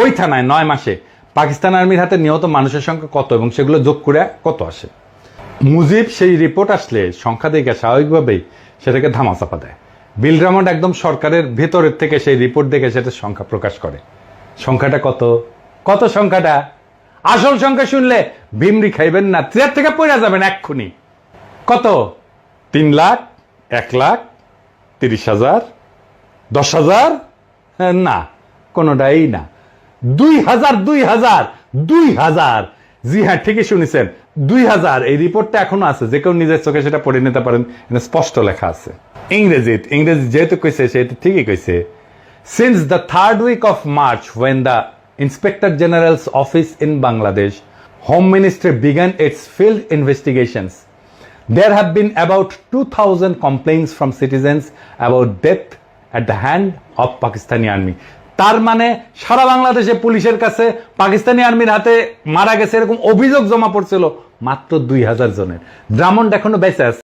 ওই থানায় নয় মাসে পাকিস্তান আর্মির হাতে নিহত মানুষের সংখ্যা কত এবং সেগুলো যোগ করে কত আসে? মুজিব সেই রিপোর্ট আসলে সংখ্যা দেখে স্বাভাবিকভাবেই সেটাকে ধামাচাপা দেয়। বিল রামন্ড একদম সরকারের ভেতরের থেকে সেই রিপোর্ট দেখে সেটা সংখ্যা প্রকাশ করে। সংখ্যাটা কত? কত সংখ্যাটা? আসল সংখ্যা শুনলে ভিমরি খাইবেন না চেয়ার থেকে পড়ে যাবেন এক্ষুনি। কত? তিন লাখ এক লাখ তিরিশ হাজার দশ হাজার? হ্যাঁ, না। কোনোটাই না। দুই হাজার দুই হাজার দুই হাজার। জি হ্যাঁ ঠিকই শুনেছেন। দুই হাজার এই রিপোর্টটা এখনও আছে। যে কেউ নিজের চোখে সেটা পড়ে নিতে পারেন এখানে স্পষ্ট লেখা আছে। ইংরেজি ইংরেজি যেহেতু কইছে সেহেতু ঠিকই কইছে। Since the third week of March when the inspector general's office in Bangladesh home ministry began its field investigations There have been about 2,000 complaints from citizens about death at the hand of Pakistani army. তার মানে সারা বাংলাদেশে পুলিশের কাছে পাকিস্তানি আর্মির হাতে মারা গেছে এরকম অভিযোগ জমা পড়ছিল মাত্র দুই হাজার জনের। ড্রামন্ড এখনও বেঁচে আছে।